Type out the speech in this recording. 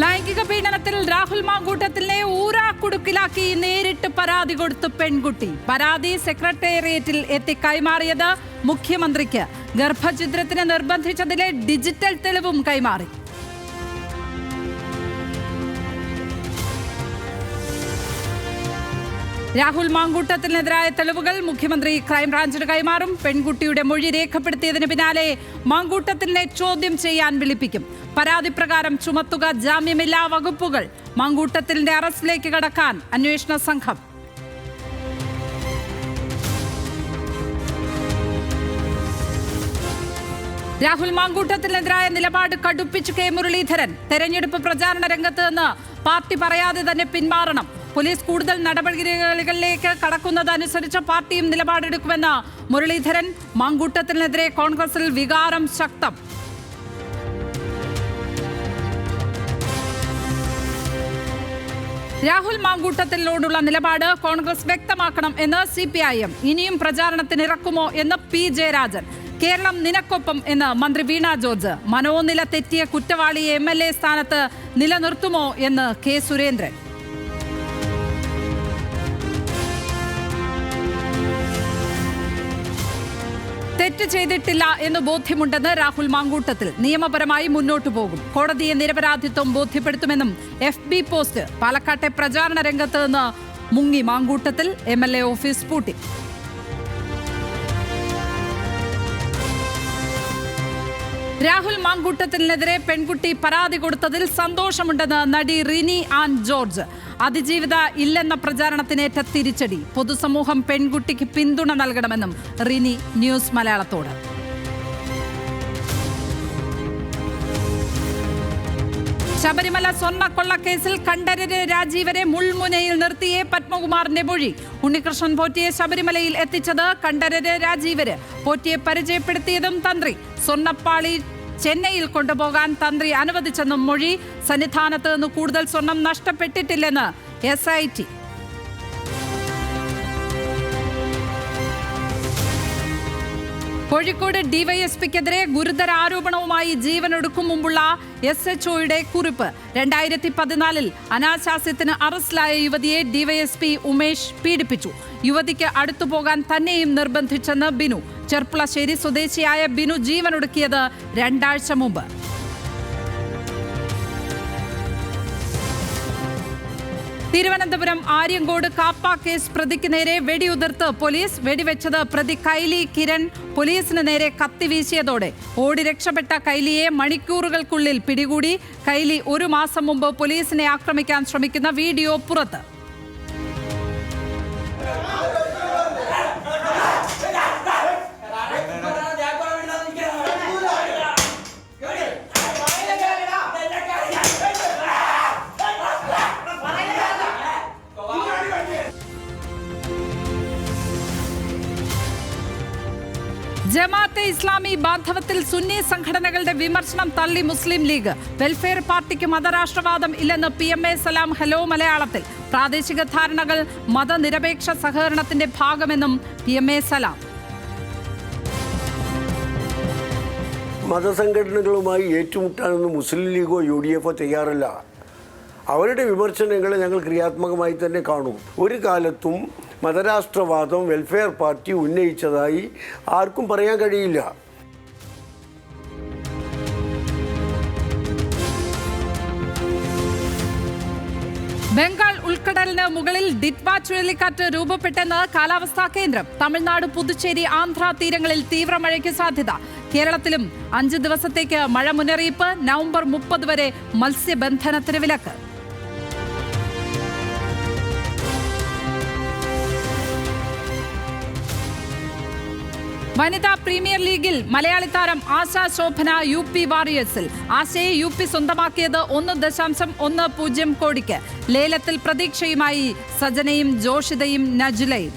ലൈംഗിക പീഡനത്തിൽ രാഹുൽ മാങ്കൂട്ടത്തിനെ ഊരാക്കുടുക്കിലാക്കി നേരിട്ട് പരാതി കൊടുത്തു പെൺകുട്ടി. പരാതി സെക്രട്ടേറിയറ്റിൽ എത്തി കൈമാറിയത് മുഖ്യമന്ത്രിക്ക്. ഗർഭഛിദ്രത്തിന് നിർബന്ധിച്ചതിലെ ഡിജിറ്റൽ തെളിവും കൈമാറി. രാഹുൽ മാങ്കൂട്ടത്തിനെതിരായ തെളിവുകൾ മുഖ്യമന്ത്രി ക്രൈംബ്രാഞ്ചിന് കൈമാറും. പെൺകുട്ടിയുടെ മൊഴി രേഖപ്പെടുത്തിയതിന് പിന്നാലെ മാങ്കൂട്ടത്തിനെ ചോദ്യം ചെയ്യാൻ വിളിപ്പിക്കും. പരാതി പ്രകാരം ചുമത്തുക ജാമ്യമില്ലാ വകുപ്പുകൾ. മാങ്കൂട്ടത്തിന്റെ അറസ്റ്റിലേക്ക് കടക്കാൻ അന്വേഷണ സംഘം. രാഹുൽ മാങ്കൂട്ടത്തിനെതിരായ നിലപാട് കടുപ്പിച്ചു കെ മുരളീധരൻ. തെരഞ്ഞെടുപ്പ് പ്രചാരണ രംഗത്ത് നിന്ന് പാർട്ടി പറയാതെ തന്നെ പിന്മാറണം. പോലീസ് കൂടുതൽ നടപടികളിലേക്ക് കടക്കുന്നതനുസരിച്ച് പാർട്ടിയും നിലപാടെടുക്കുമെന്ന് മുരളീധരൻ മാങ്കൂട്ടത്തിനെതിരെ കോൺഗ്രസിൽ വികാരം ശക്തം. രാഹുൽ മാങ്കൂട്ടത്തിനോടുള്ള നിലപാട് കോൺഗ്രസ് വ്യക്തമാക്കണം എന്ന് സി പി ഐ എം ഇനിയും പ്രചാരണത്തിനിറക്കുമോ എന്ന് പി ജയരാജൻ. കേരളം നിനക്കൊപ്പം എന്ന് മന്ത്രി വീണ ജോർജ്. മനോനില തെറ്റിയ കുറ്റവാളിയെ എം എൽ എ സ്ഥാനത്ത് നിലനിർത്തുമോ എന്ന് കെ സുരേന്ദ്രൻ. തെറ്റ് ചെയ്തിട്ടില്ല എന്ന് ബോധ്യമുണ്ടെന്ന് രാഹുൽ മാങ്കൂട്ടത്തിൽ. നിയമപരമായി മുന്നോട്ടു പോകും. കോടതിയെ നിരപരാധിത്വം ബോധ്യപ്പെടുത്തുമെന്നും എഫ് ബി പോസ്റ്റ് പാലക്കാട്ടെ പ്രചാരണ രംഗത്ത് നിന്ന് മുങ്ങി Mamkootathil M L A office പൂട്ടി. രാഹുൽ മാങ്കൂട്ടത്തിനെതിരെ പെൺകുട്ടി പരാതി കൊടുത്തതിൽ സന്തോഷമുണ്ടെന്ന് നടി റിനി ആൻ ജോർജ്. അതിജീവിത ഇല്ലെന്ന പ്രചാരണത്തിനേറ്റ തിരിച്ചടി. പൊതുസമൂഹം പെൺകുട്ടിക്ക് പിന്തുണ നൽകണമെന്നും റിനി ന്യൂസ് മലയാളത്തോട്. ശബരിമല സ്വർണക്കൊള്ളക്കേസിൽ കണ്ഠരര് രാജീവരെ മുൾമുനയിൽ നിർത്തിയേ പത്മകുമാറിന്റെ മൊഴി ഉണ്ണികൃഷ്ണൻ പോറ്റിയെ ശബരിമലയിൽ എത്തിച്ചത് കണ്ഠരര് രാജീവര്. പോറ്റിയെ പരിചയപ്പെടുത്തിയതും തന്ത്രി. സ്വർണപ്പാളി ചെന്നൈയിൽ കൊണ്ടുപോകാൻ തന്ത്രി അനുവദിച്ചെന്നും മൊഴി സന്നിധാനത്ത് നിന്ന് കൂടുതൽ സ്വർണം നഷ്ടപ്പെട്ടിട്ടില്ലെന്ന് എസ് ഐ ടി കോഴിക്കോട് ഡിവൈഎസ്പിക്കെതിരെ ഗുരുതര ആരോപണവുമായി ജീവനൊടുക്കും മുമ്പുള്ള എസ് എച്ച് ഒയുടെ കുറിപ്പ്. രണ്ടായിരത്തി പതിനാലിൽ അനാശാസ്യത്തിന് അറസ്റ്റിലായ യുവതിയെ ഡിവൈഎസ്പി ഉമേഷ് പീഡിപ്പിച്ചു. യുവതിക്ക് അടുത്തു പോകാൻ തന്നെയും നിർബന്ധിച്ചെന്ന് ബിനു. ചെർപ്പുളശ്ശേരി സ്വദേശിയായ ബിനു ജീവൻ ജീവനൊടുക്കിയത് രണ്ടാഴ്ച മുമ്പ്. തിരുവനന്തപുരം ആര്യങ്കോട് കാപ്പ കേസ് പ്രതിക്ക് നേരെ വെടിയുതിർത്ത് പോലീസ്. വെടിവെച്ചത് പ്രതി കൈലി കിരൺ. പോലീസിന് നേരെ കത്തി വീശിയതോടെ ഓടി രക്ഷപ്പെട്ട കൈലിയെ മണിക്കൂറുകൾക്കുള്ളിൽ പിടികൂടി. കൈലി ഒരു മാസം മുമ്പ് പോലീസിനെ ആക്രമിക്കാൻ ശ്രമിക്കുന്ന വീഡിയോ പുറത്ത്. ജമാഅത്തെ ഇസ്ലാമി ബാന്ധവത്തിൽ സുന്നി സംഘടനകളുടെ വിമർശനം തള്ളി മുസ്ലിം ലീഗ്. വെൽഫെയർ പാർട്ടിക്ക് മതരാഷ്ട്രവാദം ഇല്ലെന്ന് P M A Salam hello മലയാളത്തിൽ. പ്രാദേശിക ധാരണകൾ മതനിരപേക്ഷ സഹകരണത്തിന്റെ ഭാഗമെന്നും പി എം എ സലാം. മതസംഘടനകളുമായി ഏറ്റുമുട്ടാനൊന്നും മുസ്ലിം ലീഗോ യു ഡി എഫോ തയ്യാറല്ല. അവരുടെ വിമർശനങ്ങൾ ഞങ്ങൾ ക്രിയാത്മകമായി തന്നെ കാണും. ഒരു കാലത്തും മതരാഷ്ട്രവാദം വെൽഫെയർ പാർട്ടി ഉന്നയിച്ചതായി ആർക്കും പറയാൻ കഴിയില്ല. ബംഗാൾ ഉൾക്കടലിന് മുകളിൽ ഡിറ്റ്വ ചുഴലിക്കാറ്റ് രൂപപ്പെട്ടെന്ന് കാലാവസ്ഥാ കേന്ദ്രം. തമിഴ്നാട് പുതുച്ചേരി ആന്ധ്ര തീരങ്ങളിൽ തീവ്ര മഴയ്ക്ക് സാധ്യത. കേരളത്തിലും അഞ്ച് ദിവസത്തേക്ക് മഴ മുന്നറിയിപ്പ് നവംബർ മുപ്പത് വരെ മത്സ്യബന്ധനത്തിന് വിലക്ക് വനിതാ പ്രീമിയർ ലീഗിൽ മലയാളി താരം ആശ ശോഭന യു പി വാറിയേഴ്സിൽ ആശയെ യു പി സ്വന്തമാക്കിയത് ഒന്ന് ദശാംശം ഒന്ന് പൂജ്യം കോടിക്ക്. ലേലത്തിൽ പ്രതീക്ഷയുമായി സജനയും ജോഷിതയും നജുലയും.